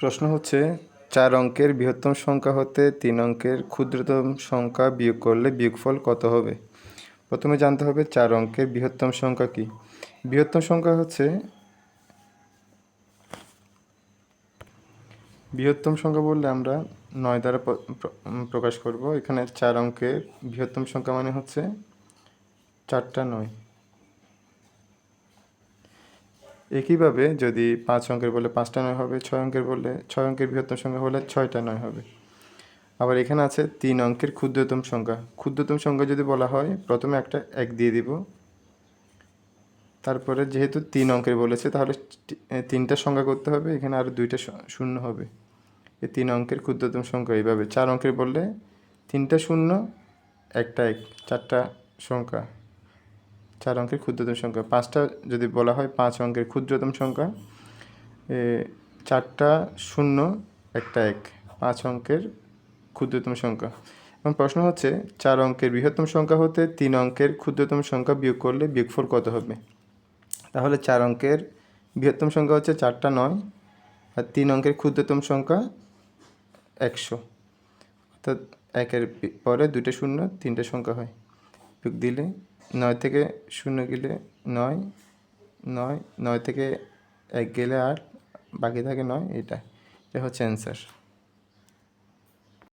প্রশ্ন হচ্ছে, চার অঙ্কের বৃহত্তম সংখ্যা হতে তিন অঙ্কের ক্ষুদ্রতম সংখ্যা বিয়োগ করলে বিয়োগফল কত হবে? প্রথমে জানতে হবে চার অঙ্কের বৃহত্তম সংখ্যা কি? বৃহত্তম সংখ্যা হচ্ছে, বৃহত্তম সংখ্যা বললে আমরা নয় দ্বারা প্রকাশ করব। এখানে চার অঙ্কের বৃহত্তম সংখ্যা মানে হচ্ছে চারটা নয়। একইভাবে যদি পাঁচ অঙ্কের বলে পাঁচটা নয় হবে, ছয় অঙ্কের বললে ছয় অঙ্কের বৃহত্তম সংখ্যা হলে ছয়টা নয় হবে। আবার এখানে আছে তিন অঙ্কের ক্ষুদ্রতম সংখ্যা। ক্ষুদ্রতম সংখ্যা যদি বলা হয়, প্রথমে একটা এক দিয়ে দিব। তারপরে যেহেতু তিন অঙ্কের বলেছে, তাহলে তিনটা সংখ্যা করতে হবে। এখানে আরও দুইটা শূন্য হবে। এই তিন অঙ্কের ক্ষুদ্রতম সংখ্যা এইভাবে। চার অঙ্কের বললে তিনটা শূন্য, একটা এক, চারটা সংখ্যা। চার অঙ্কের ক্ষুদ্রতম সংখ্যা। পাঁচটা যদি বলা হয়, পাঁচ অঙ্কের ক্ষুদ্রতম সংখ্যা। চারটা শূন্য, একটা এক। পাঁচ অঙ্কের ক্ষুদ্রতম সংখ্যা। এবং প্রশ্ন হচ্ছে, চার অঙ্কের বৃহত্তম সংখ্যা হতে তিন অঙ্কের ক্ষুদ্রতম সংখ্যা বিয়োগ করলে বিয়োগফল কত হবে? তাহলে চার অঙ্কের বৃহত্তম সংখ্যা হচ্ছে চারটা নয়, আর তিন অঙ্কের ক্ষুদ্রতম সংখ্যা একশো। অর্থাৎ একের পরে দুইটা শূন্য, তিনটে সংখ্যা হয়। বিয়োগ দিলে নয় থেকে শূন্য গেলে নয় নয় নয় থেকে এক গেলে আট, বাকি থাকে নয়, এটা। এটা হচ্ছে অ্যান্সার